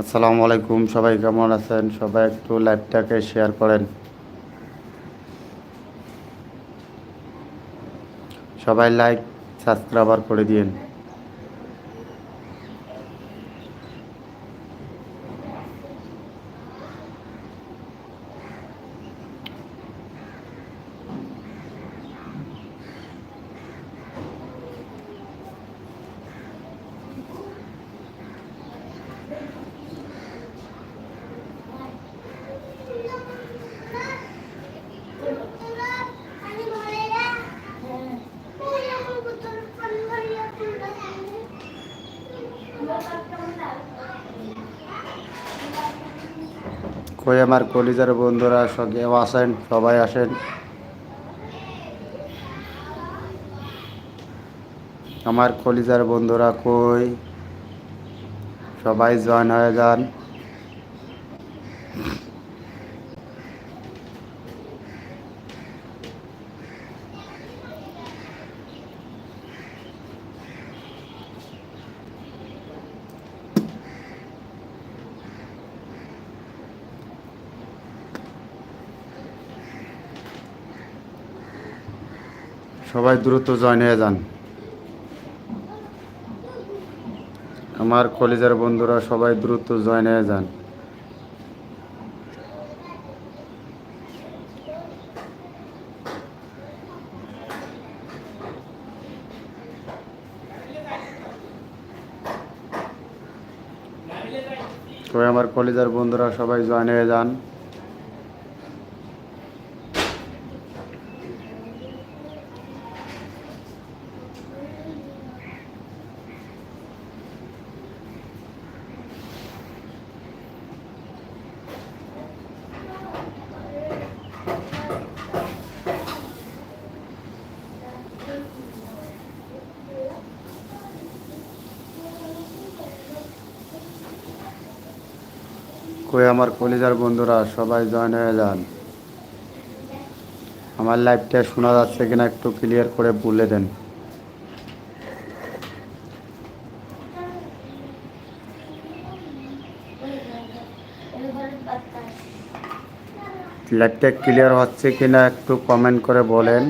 আসসালামু আলাইকুম, সবাই কেমন আছেন? সবাই একটু লাইভটাকে শেয়ার করেন। সবাই লাইক সাবস্ক্রাইবার করে দিন কই আমার কলিজার বন্ধুরা, সঙ্গে আসেন সবাই আসেন। আমার কলিজার বন্ধুরা কই? সবাই জয়েন হয়ে যান। সবাই দ্রুত জয়েন হয়ে যান। আমার কলেজের বন্ধুরা সবাই দ্রুত জয়েন হয়ে যান। তো আমার কলেজের বন্ধুরা সবাই জয়েন হয়ে যান। কই আমার কলিজার বন্ধুরা সবাই জয়েন হয়ে যান। আমার লাইভটা শোনা যাচ্ছে কিনা একটু ক্লিয়ার করে বলে দেন। লাইভটা ক্লিয়ার হচ্ছে কিনা একটু কমেন্ট করে বলেন।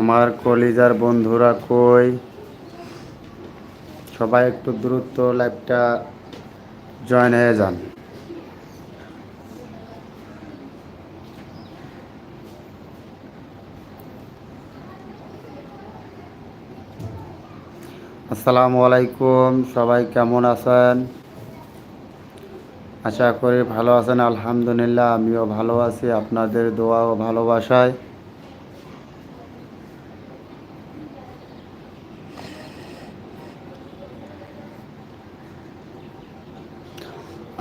আমার কলিজার বন্ধুরা কই? সবাই একটু দ্রুত লাইভটা জয়েন হয়ে যান। আসসালামু আলাইকুম, সবাই কেমন আছেন? আশা করি ভালো আছেন, আলহামদুলিল্লাহ, আমিও ভালো আছি, আপনাদের দোয়া ও ভালোবাসায়।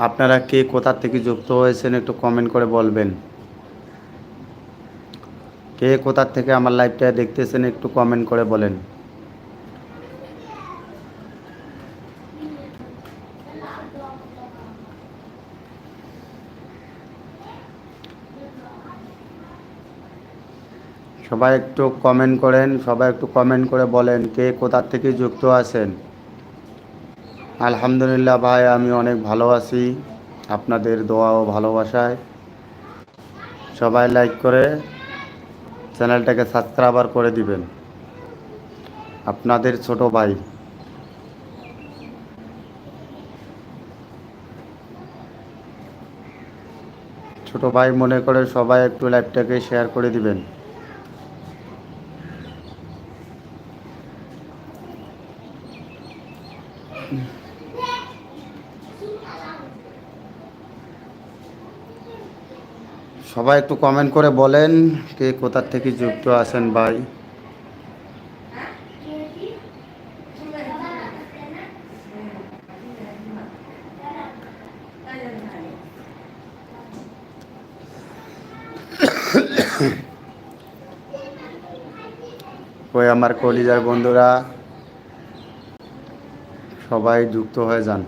আপনারা কে কোথার থেকে যুক্ত হয়েছেন একটু কমেন্ট করে বলবেন। কে কোথার থেকে আমার লাইভটা দেখতেছেন একটু কমেন্ট করে বলেন। সবাই একটু কমেন্ট করেন, সবাই একটু কমেন্ট করে বলেন কে কোথার থেকে যুক্ত আছেন। আলহামদুলিল্লাহ ভাই, আমি অনেক ভালো আছি। আপনাদের দোয়া ও ভালোবাসায়। সবাই লাইক করে চ্যানেলটাকে সাবস্ক্রাইবার করে দিবেন। আপনাদের ছোট ভাই। ছোট ভাই মনে করে সবাই একটু লাইভটাকে শেয়ার করে দিবেন। সবাই একটু কমেন্ট করে বলেন কে কোথার থেকে যুক্ত আছেন ভাই। ওই আমার কলিজার বন্ধুরা, সবাই যুক্ত হয়ে যান।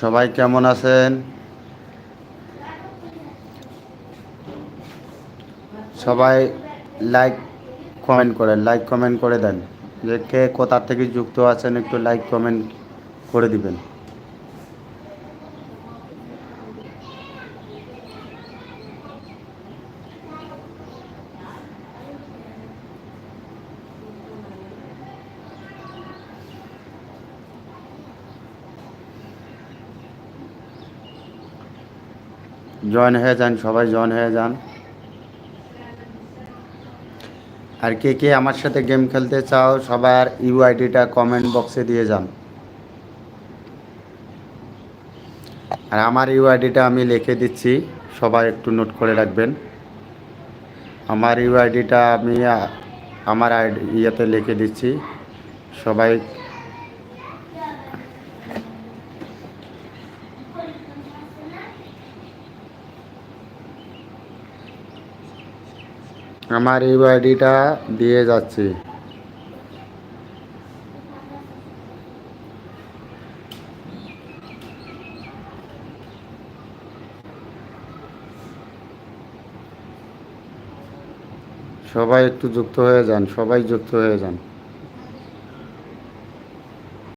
সবাই কেমন আছেন? সবাই লাইক কমেন্ট করেন লাইক কমেন্ট করে দেন। যে কে কোথার থেকে যুক্ত আছেন একটু লাইক কমেন্ট করে দিবেন। জয়েন হয়ে যান, সবাই জয়েন হয়ে যান। আর কে কে আমার সাথে গেম খেলতে চাও, সবার ইউআইডিটা কমেন্ট বক্সে দিয়ে যান। আর আমার ইউআইডিটা আমি লিখে দিচ্ছি, সবাই একটু নোট করে রাখবেন। আমার ইউআইডিটা আমি আমার আইডি ইয়েতে লিখে দিচ্ছি, সবাই আমার ইউআইডিটা দিয়ে যাচ্ছি। সবাই একটু যুক্ত হয়ে যান সবাই যুক্ত হয়ে যান।